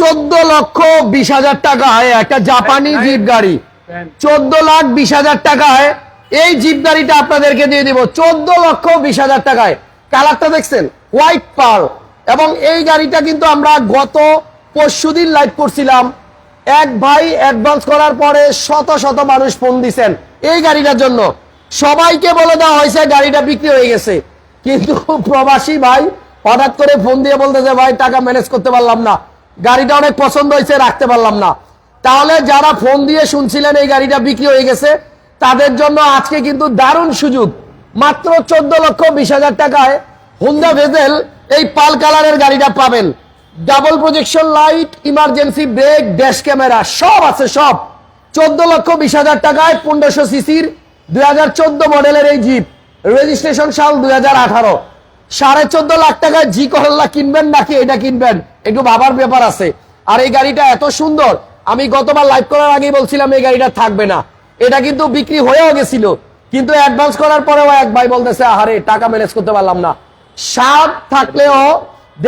চোদ্দ লক্ষ বিশ হাজার টাকায় একটা জাপানি জিপ গাড়ি। চোদ্দ লাখ বিশ হাজার টাকায় এই জিপ গাড়িটা আপনাদেরকে দিয়ে দিব। চোদ্দ লক্ষ বিশ হাজার টাকায় কালারটা দেখছেন? হোয়াইট পার এবং এই গাড়িটা কিন্তু আমরা গত পরশুদিন লাইভ করছিলাম। এক ভাই অ্যাডভান্স করার পরে শত শত মানুষ ফোন দিছেন এই গাড়িটার জন্য। সবাইকে বলে দেওয়া হয়েছে গাড়িটা বিক্রি হয়ে গেছে। কিন্তু প্রবাসী ভাই হঠাৎ করে ফোন দিয়ে বলতেছে ভাই টাকা ম্যানেজ করতে পারলাম না। গাড়িটা অনেক পছন্দ হয়েছে, রাখতে পারলাম না। তাহলে যারা ফোন দিয়ে শুনছিলেন এই গাড়িটা বিক্রি হয়ে গেছে, তাদের জন্য আজকে কিন্তু দারুণ সুযোগ। মাত্র চোদ্দ লক্ষ বিশ হাজার টাকায় হুন্ডা ভেজেল এই পাল কালারের গাড়িটা পাবেন। Double projection light emergency brake dash camera সব আছে, সব। চোদ্দ লক্ষ বিশ হাজার টাকায় পনেরোশো সিসির দুই হাজার চোদ্দ মডেলের এই জিপ রেজিস্ট্রেশন সাল দুই হাজার আঠারো। সাড়ে চোদ্দ লাখ টাকায় জি করল্লা কিনবেন নাকি এটা কিনবেন? একটু ভাবার ব্যাপার আছে। আর এই গাড়িটা এত সুন্দর, আমি গতবার লাইভ করার আগেই বলছিলাম এই গাড়িটা থাকবে না। এটা কিন্তু বিক্রি হয়েও গেছিল, কিন্তু অ্যাডভান্স করার পরেও এক ভাই বলতেছে, আহারে, টাকা ম্যানেজ করতে পারলাম না। সাপ থাকলেও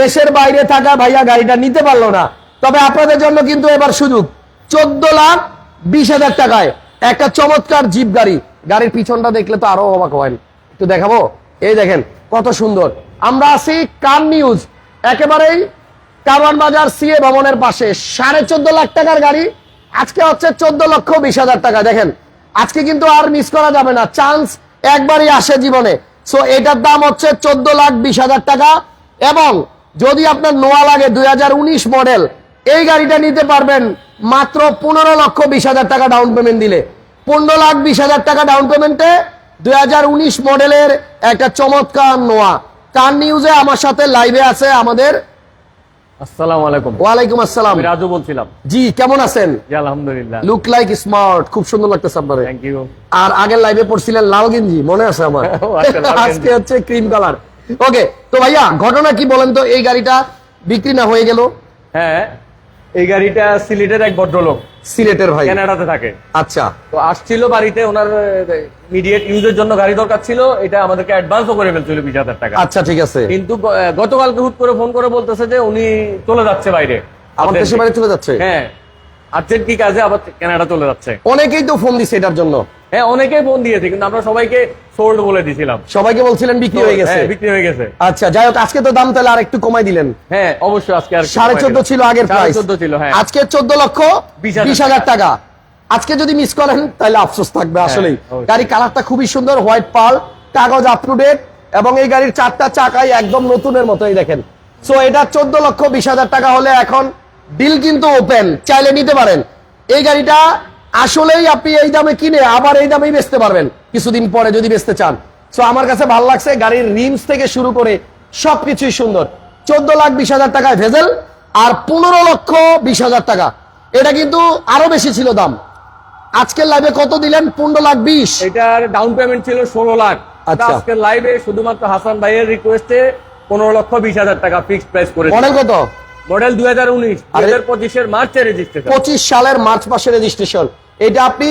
দেশের বাইরে থাকা ভাইয়া গাড়িটা নিতে পারল না। তবে আপনাদের জন্য কিন্তু এবার সুযোগ, চোদ্দ লাখ বিশ হাজার টাকায় একটা চমৎকার জিপ গাড়ি। গাড়ির পিছনটা দেখলে তো আরও অবাক হয় একটু দেখাবো? এই দেখেন, কত সুন্দর। আমরা আছি কান নিউজ, একেবারেই কারওয়ান বাজার সিএ ভবনের পাশে সাড়ে চোদ্দ লাখ টাকার গাড়ি। আজকে হচ্ছে চোদ্দ লক্ষ বিশ হাজার টাকা। দেখেন, আজকে কিন্তু আর মিস করা যাবে না। চান্স একবারই আসে জীবনে। সো এটার দাম হচ্ছে চোদ্দ লাখ বিশ হাজার টাকা। এবং যদি আপনার নোয়া লাগে দু হাজার উনিশ মডেল এই গাড়িটা নিতে পারবেন মাত্র পনেরো লক্ষ বিশ হাজার টাকা ডাউন পেমেন্ট দিলে। পনেরো লাখ বিশ হাজার টাকা ডাউন পেমেন্টে দুই হাজার উনিশ মডেলের একটা চমৎকার নোয়া। কার নিউজে আমার সাথে লাইভে আছে আমাদের আসসালামু আলাইকুম। ওয়ালাইকুম আসসালাম। রাজু বলছিলাম। জি কেমন আছেন? আলহামদুলিল্লাহ। লুক লাইক স্মার্ট খুব সুন্দর লাগতেছে আপনার। থ্যাংক ইউ আর আগের লাইভে পড়ছিলেন লাল গেঞ্জি মনে আছে আমার? আচ্ছা, আজকে হচ্ছে ক্রিম কালার ওকে তো ভাইয়া ঘটনা কি বলেন তো? এই গাড়িটা বিক্রি না হয়ে গেল? হ্যাঁ এই গাড়িটা সিলেটের এক ভদ্রলোক। সিলেটের ভাই। কানাডাতে থাকে। আচ্ছা। তো আসছিল বাড়িতে ওনার ইমিডিয়েট ইউজের জন্য গাড়ি দরকার ছিল এটা আমাদেরকে অ্যাডভান্সও করে ফেলছিল বিশ হাজার টাকা। আচ্ছা ঠিক আছে। কিন্তু গতকালকে হুট করে ফোন করে বলতেছে যে উনি চলে যাচ্ছে বাইরে। আমার দেশে বাইরে চলে যাচ্ছে? হ্যাঁ। আর্জেন্ট কি কাজে আবার কানাডা চলে যাচ্ছে। অনেকেই তো ফোন দিছে এটার জন্য। হ্যাঁ অনেকেই ফোন দিয়েছে কিন্তু আমরা সবাইকে সোল্ড বলে দিয়েছিলাম সবাইকে বলছিলেন বিক্রি হয়ে গেছে। হ্যাঁ, বিক্রি হয়ে গেছে। আচ্ছা যাই হোক আজকে তো দাম তাহলে আর একটু কমাই দিলেন। হ্যাঁ অবশ্যই আজকে আর সাড়ে চোদ্দ ছিল আগের প্রাইস চোদ্দ ছিল হ্যাঁ। আজকে চোদ্দ লক্ষ বিশ হাজার টাকা। আজকে যদি মিস করেন তাহলে আফসোস থাকবে আসলেই। হ্যাঁ, গাড়ি কালারটা খুবই সুন্দর হোয়াইট পাল কাগজ আপ টু ডেট এবং এই গাড়ির চারটা চাকাই একদম নতুনের মতোই দেখেন। সো এটা চোদ্দ লক্ষ বিশ হাজার টাকা হলে এখন ডিল কিন্তু ওপেন চাইলে নিতে পারেন। এই গাড়িটা আসলেই আপনি এই দামে কিনে আবার এই দামেই বেচতে পারবেন। কিছুদিন পরে যদি বেচতে চান। সো আমার কাছে ভালো লাগছে গাড়ির রিমস থেকে শুরু করে সবকিছুই সুন্দর। চোদ্দ লাখ বিশ হাজার টাকায় ভেজেল আর পনেরো লক্ষ বিশ হাজার টাকা। এটা কিন্তু আরও বেশি ছিল দাম। আজকের লাইভে কত দিলেন? পনেরো লাখ বিশ। এটার ডাউন পেমেন্ট ছিল ষোলো লাখ। আচ্ছা। আজকে লাইভে শুধুমাত্র হাসান ভাইয়ের রিকোয়েস্টে পনেরো লক্ষ বিশ হাজার টাকা ফিক্সড প্রাইস করে মডেল কত? মডেল দুই হাজার উনিশ পঁচিশের মার্চে রেজিস্ট্রেশন পঁচিশ সালের মার্চ মাসের রেজিস্ট্রেশন এটা আপনি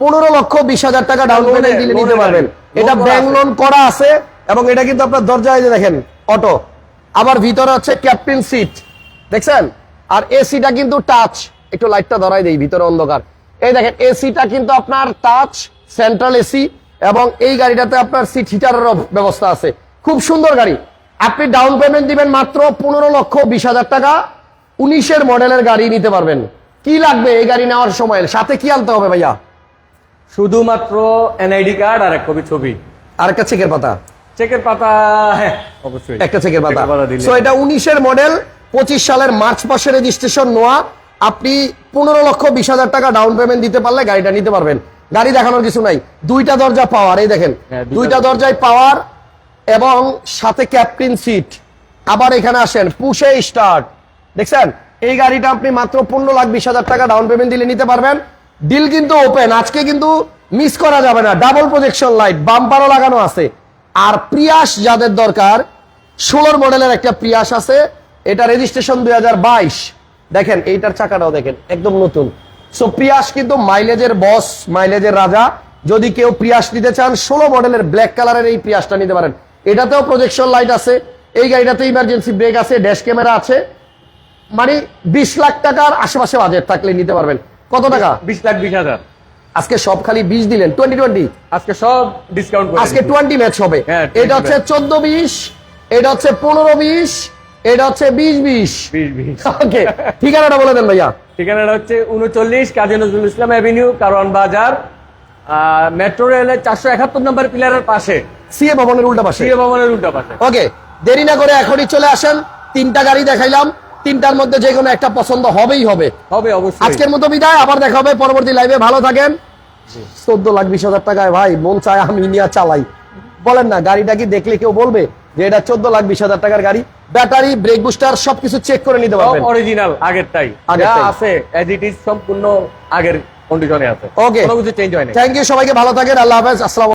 পনেরো লক্ষ বিশ হাজার টাকা ডাউন পেমেন্ট দিলে নিতে পারবেন। এটা ব্যাংক লোন করা আছে এবং এটা কিন্তু আপনার দরজায় দেখেন অটো আবার ভিতরে হচ্ছে ক্যাপ্টেন সিট দেখছেন? আর এসিটা কিন্তু টাচ একটু লাইটটা ধরাই দেই ভিতরে অন্ধকার। এই দেখেন এসিটা কিন্তু আপনার টাচ সেন্ট্রাল এসি এবং এই গাড়িটাতে আপনার সিট হিটারেরও ব্যবস্থা আছে। খুব সুন্দর গাড়ি। আপনি ডাউন পেমেন্ট দিবেন মাত্র পনেরো লক্ষ বিশ হাজার টাকা। উনিশের মডেলের গাড়ি নিতে পারবেন। কি লাগবে এই গাড়ি নেওয়ার সময়? সাথে কি আনতে হবে ভাইয়া? শুধুমাত্র এনআইডি কার্ড আর এক কপি ছবি। আর একটা চেকের পাতা? চেকের পাতা হ্যাঁ অবশ্যই। একটা চেকের পাতা। সো এটা উনিশের মডেল পঁচিশ সালের মার্চ মাসের রেজিস্ট্রেশন নোয়া। আপনি পনেরো লক্ষ বিশ হাজার টাকা ডাউন পেমেন্ট দিতে পারলে গাড়িটা নিতে পারবেন। গাড়ি দেখানোর কিছু নাই। দুইটা দরজা পাওয়ার এই দেখেন। হ্যাঁ, দুইটা দরজায় পাওয়ার এবং সাথে ক্যাপ্টেন সিট। আবার এখানে আসেন, পুষে স্টার্ট। দেখছেন? এই গাড়িটা আপনি মাত্র পনেরো লাখ বিশ হাজার টাকা ডাউন পেমেন্ট দিলে নিতে পারবেন। ডিল কিন্তু ওপেন আজকে কিন্তু মিস করা যাবে না। ডাবল প্রজেকশন লাইট বাম্পারও লাগানো আছে। আর প্রিয়াস যাদের দরকার, ষোলোর মডেলের একটা প্রিয়াস আছে। এটা রেজিস্ট্রেশন দুই হাজার বাইশ। দেখেন, এইটার চাকাটাও দেখেন, একদম নতুন। সো প্রিয়াস কিন্তু মাইলেজের বস মাইলেজের রাজা। যদি কেউ প্রিয়াস নিতে চান, ষোলো মডেলের ব্ল্যাক কালারের এই প্রিয়াসটা নিতে পারেন। এটাতেও প্রজেকশন লাইট আছে এই গাড়িটাতে ইমার্জেন্সি ব্রেক আছে ড্যাশ ক্যামেরা আছে। মানে বিশ লাখ টাকার আশেপাশে বাজেট থাকলে নিতে পারবেন। কত টাকা? বিশ লাখ বিশ হাজার। আজকে সব খালি বিশ দিলেন টোয়েন্টি টোয়েন্টি আজকে সব ডিসকাউন্ট আজকে টোয়েন্টি ম্যাচ হবে। হ্যাঁ, এটা হচ্ছে চোদ্দ বিশ এটা হচ্ছে পনেরো বিশ এটা হচ্ছে বিশ বিশ। বিশ বিশ। ওকে ঠিকানাটা বলে দেন ভাইয়া। ঠিকানাটা হচ্ছে উনচল্লিশ কাজী নজরুল ইসলাম অ্যাভিনিউ কারওয়ান বাজার মেট্রো রেলের চারশো একাত্তর নম্বর পিলারের পাশে। সিএ ভবনের উল্টা পাশে। সিএ ভবনের উল্টা পাশে। ওকে দেরি না করে এখনই চলে আসেন। তিনটা গাড়ি দেখাইলাম। তিনটার মধ্যে যে কোনো একটা পছন্দ হবেই হবে। হবে অবশ্যই। আজকের মতো বিদায়। আবার দেখা হবে পরবর্তী লাইভে ভালো থাকেন। চোদ্দ লাখ বিশ হাজার টাকায় ভাই মন চায় আমি নিয়ে চালাই। বলেন না গাড়িটা কি দেখলে কেউ বলবে যে এটা চোদ্দ লাখ বিশ হাজার টাকার গাড়ি? ব্যাটারি ব্রেক বুস্টার সবকিছু চেক করে নিতে পারবেন। অরিজিনাল আগেরটাই। আছে এজ ইট ইজ সম্পূর্ণ আগের। কন্ডিশনে আছে। ওকে কোনো কিছু চেঞ্জ হয়নি। থ্যাংক ইউ সবাইকে ভালো থাকেন আল্লাহ হাফেজ আসসালাম